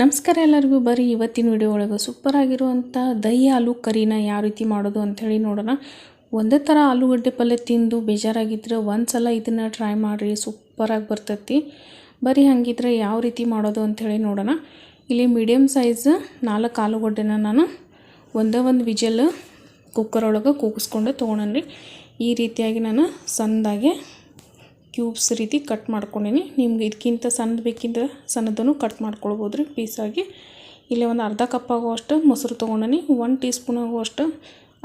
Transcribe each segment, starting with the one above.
ನಮಸ್ಕಾರ ಎಲ್ಲರಿಗೂ. ಬರೀ ಇವತ್ತಿನ ವಿಡಿಯೋ ಒಳಗೆ ಸೂಪರ್ ಆಗಿರುವಂಥ ದಹಿ ಆಲೂ ಕರಿನ ಯಾವ ರೀತಿ ಮಾಡೋದು ಅಂಥೇಳಿ ನೋಡೋಣ. ಒಂದೇ ಥರ ಆಲೂಗಡ್ಡೆ ಪಲ್ಯ ತಿಂದು ಬೇಜಾರಾಗಿದ್ರೆ ಒಂದು ಸಲ ಇದನ್ನು ಟ್ರೈ ಮಾಡಿರಿ, ಸೂಪರಾಗಿ ಬರ್ತೈತಿ. ಬರೀ ಹಾಗಿದ್ರೆ ಯಾವ ರೀತಿ ಮಾಡೋದು ಅಂಥೇಳಿ ನೋಡೋಣ. ಇಲ್ಲಿ ಮೀಡಿಯಮ್ ಸೈಜ್ ನಾಲ್ಕು ಆಲೂಗಡ್ಡೆನ ನಾನು ಒಂದೇ ಒಂದು ವಿಜಲ್ ಕುಕ್ಕರ್ ಒಳಗೆ ಕೂಗಿಸ್ಕೊಂಡು ತೊಗೊಂಡ್ರಿ ಈ ರೀತಿಯಾಗಿ ನಾನು ಸಣ್ಣದಾಗೆ ಕ್ಯೂಬ್ಸ್ ರೀತಿ ಕಟ್ ಮಾಡ್ಕೊಂಡಿನಿ. ನಿಮ್ಗೆ ಇದಕ್ಕಿಂತ ಸಣ್ಣದು ಬೇಕಿಂತ ಸಣ್ಣದನ್ನು ಕಟ್ ಮಾಡ್ಕೊಳ್ಬೋದು ರೀ ಪೀಸಾಗಿ ಇಲ್ಲಿ ಒಂದು ಅರ್ಧ ಕಪ್ ಆಗುವಷ್ಟು ಮೊಸರು ತೊಗೊಂಡೀನಿ. ಒನ್ ಟೀ ಸ್ಪೂನ್ ಆಗುವಷ್ಟು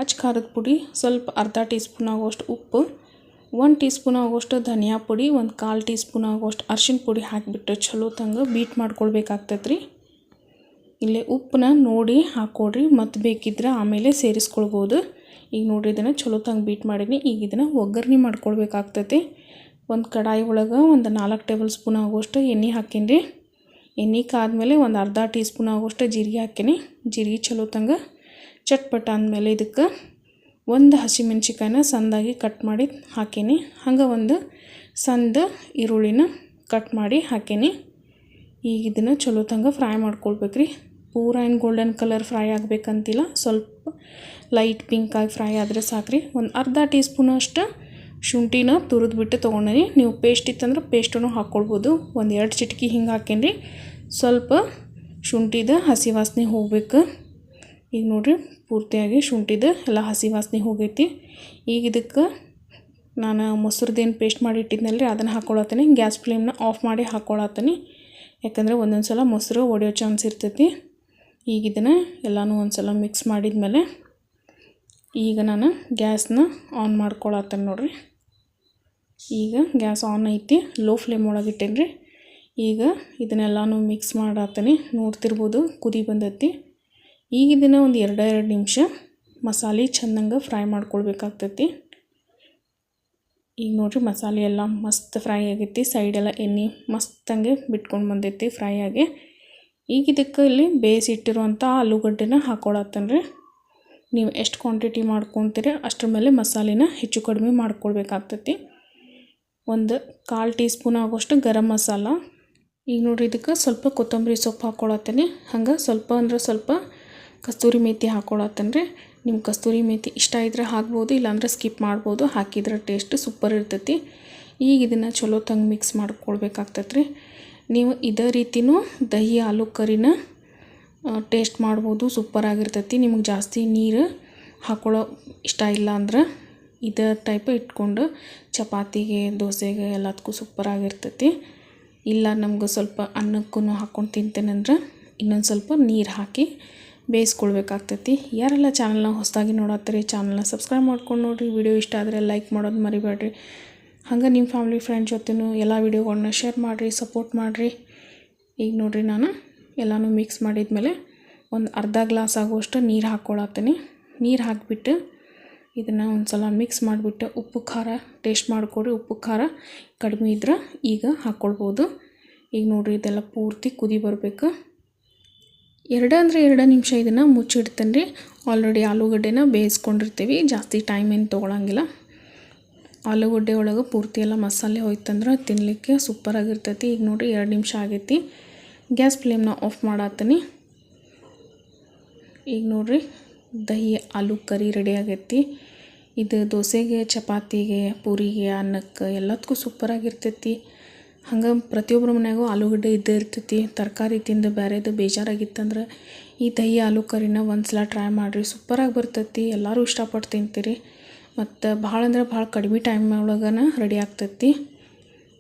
ಅಚ್ಚ ಖಾರದ ಪುಡಿ, ಸ್ವಲ್ಪ ಅರ್ಧ ಟೀ ಸ್ಪೂನ್ ಆಗುವಷ್ಟು ಉಪ್ಪು ಒನ್ ಟೀ ಸ್ಪೂನ್ ಆಗುವಷ್ಟು ಧನಿಯಾ ಪುಡಿ, ಒಂದು ಕಾಲು ಟೀ ಸ್ಪೂನ್ ಆಗುವಷ್ಟು ಅರ್ಶಿನ ಪುಡಿ ಹಾಕಿಬಿಟ್ಟು ಚಲೋ ತಂಗ ಬೀಟ್ ಮಾಡ್ಕೊಳ್ಬೇಕಾಗ್ತೈತೆ ರೀ ಇಲ್ಲಿ ಉಪ್ಪನ್ನ ನೋಡಿ ಹಾಕ್ಕೊಡ್ರಿ ಮತ್ತು ಬೇಕಿದ್ರೆ ಆಮೇಲೆ ಸೇರಿಸ್ಕೊಳ್ಬೋದು. ಈಗ ನೋಡಿರಿ, ಇದನ್ನು ಚಲೋ ತಂಗ ಬೀಟ್ ಮಾಡೀನಿ. ಈಗ ಇದನ್ನು ಒಗ್ಗರಣೆ ಮಾಡ್ಕೊಳ್ಬೇಕಾಗ್ತೈತಿ. ಒಂದು ಕಡಾಯಿ ಒಳಗೆ ಒಂದು ನಾಲ್ಕು ಟೇಬಲ್ ಸ್ಪೂನ್ ಆಗುವಷ್ಟು ಎಣ್ಣೆ ಹಾಕೀನಿ ಎಣ್ಣೆ ಕಾದ್ಮೇಲೆ ಒಂದು ಅರ್ಧ ಟೀ ಸ್ಪೂನ್ ಆಗುವಷ್ಟು ಜೀರಿಗೆ ಹಾಕೀನಿ ಜೀರಿಗೆ ಚಲೋ ತಂಗ. ಚಟ್ಪಟ ಅಂದಮೇಲೆ ಇದಕ್ಕೆ ಒಂದು ಹಸಿಮೆಣ್ಸಿಕಾಯಿನ ಸಂದಾಗಿ ಕಟ್ ಮಾಡಿ ಹಾಕೀನಿ ಹಂಗೆ ಒಂದು ಸಂದ ಈರುಳ್ಳಿನ ಕಟ್ ಮಾಡಿ ಹಾಕೀನಿ ಈಗ ಇದನ್ನು ಚಲೋ ತಂಗ ಫ್ರೈ ಮಾಡ್ಕೊಳ್ಬೇಕು ರೀ ಪೂರ ಏನು ಗೋಲ್ಡನ್ ಕಲರ್ ಫ್ರೈ ಆಗಬೇಕಂತಿಲ್ಲ. ಸ್ವಲ್ಪ ಲೈಟ್ ಪಿಂಕಾಗಿ ಫ್ರೈ ಆದರೆ ಸಾಕ್ರಿ. ಒಂದು ಅರ್ಧ ಟೀ ಸ್ಪೂನ್ ಅಷ್ಟು ಶುಂಠಿನ ತುರಿದ್ಬಿಟ್ಟು ತೊಗೊಂಡಿನಿ. ನೀವು ಪೇಸ್ಟ್ ಇತ್ತಂದ್ರೆ ಪೇಸ್ಟನ್ನು ಹಾಕ್ಕೊಳ್ಬೋದು. ಒಂದು ಎರಡು ಚಿಟಕಿ ಹಿಂಗೆ ಹಾಕೇನಿ ಸ್ವಲ್ಪ ಶುಂಠಿದ ಹಸಿ ವಾಸನೆ ಹೋಗ್ಬೇಕು. ಈಗ ನೋಡಿರಿ ಪೂರ್ತಿಯಾಗಿ ಶುಂಠಿದ ಎಲ್ಲ ಹಸಿ ವಾಸನೆ ಹೋಗೈತಿ. ಈಗ ಇದಕ್ಕೆ ನಾನು ಮೊಸರದೇನು ಪೇಸ್ಟ್ ಮಾಡಿ ಇಟ್ಟಿದ್ನಲ್ಲ ರೀ ಅದನ್ನು ಹಾಕ್ಕೊಳತ್ತೀನಿ ಗ್ಯಾಸ್ ಫ್ಲೇಮ್ನ ಆಫ್ ಮಾಡಿ ಹಾಕ್ಕೊಳತ್ತೀನಿ ಯಾಕಂದರೆ ಒಂದೊಂದು ಸಲ ಮೊಸರು ಒಡೆಯೋ ಚಾನ್ಸ್ ಇರ್ತೈತಿ. ಈಗ ಇದನ್ನು ಎಲ್ಲನೂ ಒಂದು ಸಲ ಮಿಕ್ಸ್ ಮಾಡಿದ್ಮೇಲೆ ಈಗ ನಾನು ಗ್ಯಾಸ್ನ ಆನ್ ಮಾಡ್ಕೊಳತ್ತೇನೆ ನೋಡಿರಿ. ಈಗ ಗ್ಯಾಸ್ ಆನ್ ಐತಿ ಲೋ ಫ್ಲೇಮ್ ಒಳಗೆ ಇಟ್ಟೇನಿ ಈಗ ಇದನ್ನೆಲ್ಲನೂ ಮಿಕ್ಸ್ ಮಾಡತ್ತೀನಿ ನೋಡ್ತಿರ್ಬೋದು ಕುದಿ ಬಂದೈತಿ. ಈಗ ಇದನ್ನು ಒಂದು ಎರಡು ಎರಡು ನಿಮಿಷ ಮಸಾಲೆ ಚೆಂದಂಗೆ ಫ್ರೈ ಮಾಡ್ಕೊಳ್ಬೇಕಾಗ್ತೈತಿ. ಈಗ ನೋಡಿರಿ ಮಸಾಲೆ ಎಲ್ಲ ಮಸ್ತ್ ಫ್ರೈ ಆಗೈತಿ ಸೈಡೆಲ್ಲ ಎಣ್ಣೆ ಮಸ್ತಂಗೆ ಬಿಟ್ಕೊಂಡು ಬಂದೈತಿ ಫ್ರೈ ಆಗಿ. ಈಗ ಇದಕ್ಕೆ ಇಲ್ಲಿ ಬೇಯಿಸಿಟ್ಟಿರುವಂಥ ಆಲೂಗಡ್ಡೆನ ಹಾಕ್ಕೊಳತ್ತೇನೆ ರೀ ನೀವು ಎಷ್ಟು ಕ್ವಾಂಟಿಟಿ ಮಾಡ್ಕೊತೀರಿ ಅಷ್ಟರ ಮೇಲೆ ಮಸಾಲೆನ ಹೆಚ್ಚು ಕಡಿಮೆ ಮಾಡ್ಕೊಳ್ಬೇಕಾಗ್ತೈತಿ. ಒಂದು ಕಾಲು ಟೀ ಸ್ಪೂನ್ ಆಗೋಷ್ಟು ಗರಂ ಮಸಾಲ. ಈಗ ನೋಡಿರಿ, ಇದಕ್ಕೆ ಸ್ವಲ್ಪ ಕೊತ್ತಂಬರಿ ಸೊಪ್ಪು ಹಾಕ್ಕೊಳತ್ತೇನೆ. ಹಂಗೆ ಸ್ವಲ್ಪ ಅಂದ್ರೆ ಸ್ವಲ್ಪ ಕಸ್ತೂರಿ ಮೇಥಿ ಹಾಕ್ಕೊಳತ್ತೇನೆ ರೀ ನಿಮ್ಮ ಕಸ್ತೂರಿ ಮೇಥಿ ಇಷ್ಟ ಇದ್ರೆ ಹಾಕ್ಬೋದು, ಇಲ್ಲಾಂದ್ರೆ ಸ್ಕಿಪ್ ಮಾಡ್ಬೋದು. ಹಾಕಿದ್ರೆ ಟೇಸ್ಟ್ ಸೂಪರ್ ಇರ್ತೈತಿ. ಈಗ ಇದನ್ನು ಚಲೋ ತಂಗೆ ಮಿಕ್ಸ್ ಮಾಡ್ಕೊಳ್ಬೇಕಾಗ್ತೈತೆ ರೀ ನೀವು ಇದೇ ರೀತಿನೂ ದಹಿ, ಆಲೂ ಕರಿನ ಟೇಸ್ಟ್ ಮಾಡ್ಬೋದು. ಸೂಪರ್ ಆಗಿರ್ತೈತಿ. ನಿಮಗೆ ಜಾಸ್ತಿ ನೀರು ಹಾಕ್ಕೊಳ್ಳೋ ಇಷ್ಟ ಇಲ್ಲ ಅಂದ್ರೆ. ಇದೇ ಟೈಪ್ ಇಟ್ಕೊಂಡು ಚಪಾತಿಗೆ, ದೋಸೆಗೆ ಎಲ್ಲದಕ್ಕೂ ಸೂಪರಾಗಿರ್ತೈತಿ ಇಲ್ಲ ನಮ್ಗೆ ಸ್ವಲ್ಪ ಅನ್ನಕ್ಕೂ ಹಾಕ್ಕೊಂಡು ತಿಂತೇನೆ ಅಂದ್ರೆ ಇನ್ನೊಂದು ಸ್ವಲ್ಪ ನೀರು ಹಾಕಿ ಬೇಯಿಸ್ಕೊಳ್ಬೇಕಾಗ್ತೈತಿ. ಯಾರೆಲ್ಲ ಚಾನಲ್ನ ಹೊಸದಾಗಿ ನೋಡತ್ತೀರಿ ಚಾನಲ್ನ ಸಬ್ಸ್ಕ್ರೈಬ್ ಮಾಡ್ಕೊಂಡು ನೋಡಿರಿ. ವಿಡಿಯೋ ಇಷ್ಟ ಆದರೆ ಲೈಕ್ ಮಾಡೋದು ಮರಿಬೇಡ್ರಿ ಹಂಗೆ ನಿಮ್ಮ ಫ್ಯಾಮಿಲಿ ಫ್ರೆಂಡ್ ಜೊತೆನೂ ಎಲ್ಲ ವೀಡಿಯೋಗಳನ್ನ ಶೇರ್ ಮಾಡಿರಿ ಸಪೋರ್ಟ್ ಮಾಡಿರಿ. ಈಗ ನೋಡಿರಿ ನಾನು ಎಲ್ಲನೂ ಮಿಕ್ಸ್ ಮಾಡಿದ ಮೇಲೆ ಒಂದು ಅರ್ಧ ಗ್ಲಾಸ್ ಆಗುವಷ್ಟು ನೀರು ಹಾಕ್ಕೊಳತ್ತೀನಿ ನೀರು ಹಾಕಿಬಿಟ್ಟು ಇದನ್ನು ಒಂದು ಸಲ ಮಿಕ್ಸ್ ಮಾಡಿಬಿಟ್ಟು ಉಪ್ಪು, ಖಾರ ಟೇಸ್ಟ್ ಮಾಡಿಕೊಡ್ರಿ ಉಪ್ಪು, ಖಾರ ಕಡಿಮೆ ಇದ್ರೆ ಈಗ ಹಾಕ್ಕೊಳ್ಬೋದು ಈಗ ನೋಡಿರಿ ಇದೆಲ್ಲ ಪೂರ್ತಿ ಕುದಿ ಬರಬೇಕು. ಎರಡು ಅಂದರೆ ಎರಡು ನಿಮಿಷ ಇದನ್ನು ಮುಚ್ಚಿಡ್ತೇನೆ ರೀ. ಆಲ್ರೆಡಿ ಆಲೂಗಡ್ಡೆನ ಬೇಯಿಸ್ಕೊಂಡಿರ್ತೀವಿ. ಜಾಸ್ತಿ ಟೈಮ್ ಏನು ತೊಗೊಳಂಗಿಲ್ಲ. ಆಲೂಗಡ್ಡೆ ಒಳಗೆ ಪೂರ್ತಿ ಎಲ್ಲ ಮಸಾಲೆ ಹೋಯ್ತಂದ್ರೆ ತಿನ್ನಲಿಕ್ಕೆ ಸೂಪರಾಗಿರ್ತೈತಿ ಈಗ ನೋಡಿರಿ ಎರಡು ನಿಮಿಷ ಆಗೈತಿ. ಗ್ಯಾಸ್ ಫ್ಲೇಮ್ನ ಆಫ್ ಮಾಡತ್ತೀನಿ ಈಗ ನೋಡಿರಿ ದಹಿ, ಆಲೂ ಕರಿ ರೆಡಿ ಆಗೈತಿ. ಇದು ದೋಸೆಗೆ, ಚಪಾತಿಗೆ, ಪೂರಿಗೆ, ಅನ್ನಕ್ಕೆ ಎಲ್ಲದಕ್ಕೂ ಸೂಪರಾಗಿರ್ತೈತಿ ಹಂಗೆ ಪ್ರತಿಯೊಬ್ಬರ ಮನ್ಯಾಗೂ ಆಲೂಗಡ್ಡೆ ಇದ್ದೇ ಇರ್ತೈತಿ. ತರಕಾರಿ ತಿಂದು ಬೇರೆದು ಬೇಜಾರಾಗಿತ್ತಂದ್ರೆ ಈ ದಹಿ, ಆಲೂ ಕರಿನ ಒಂದು ಸಲ ಟ್ರೈ ಮಾಡಿರಿ ಸೂಪರಾಗಿ ಬರ್ತೈತಿ. ಎಲ್ಲರೂ ಇಷ್ಟಪಟ್ಟು ತಿಂತೀರಿ. ಮತ್ತು ಭಾಳ ಅಂದ್ರೆ ಭಾಳ ಕಡಿಮೆ ಟೈಮ್ ಒಳಗನ ರೆಡಿ ಆಗ್ತೈತಿ.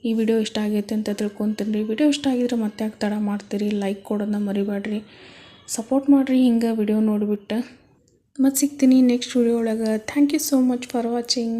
ಈ ವಿಡಿಯೋ ಇಷ್ಟ ಆಗೈತೆ ಅಂತ ತಿಳ್ಕೊತೀನಿ ರೀ ವಿಡಿಯೋ ಇಷ್ಟ ಆಗಿದ್ರೆ ಮತ್ತೆ ಯಾಕೆ ತಡ ಮಾಡ್ತೀರಿ? ಲೈಕ್ ಕೊಡೋದನ್ನ ಮರಿಬೇಡ್ರಿ ಸಪೋರ್ಟ್ ಮಾಡಿರಿ ಹಿಂಗೆ ವಿಡಿಯೋ ನೋಡಿಬಿಟ್ಟು. ಮತ್ತು ಸಿಗ್ತೀನಿ ನೆಕ್ಸ್ಟ್ ವಿಡಿಯೋ ಒಳಗೆ. Thank you so much for watching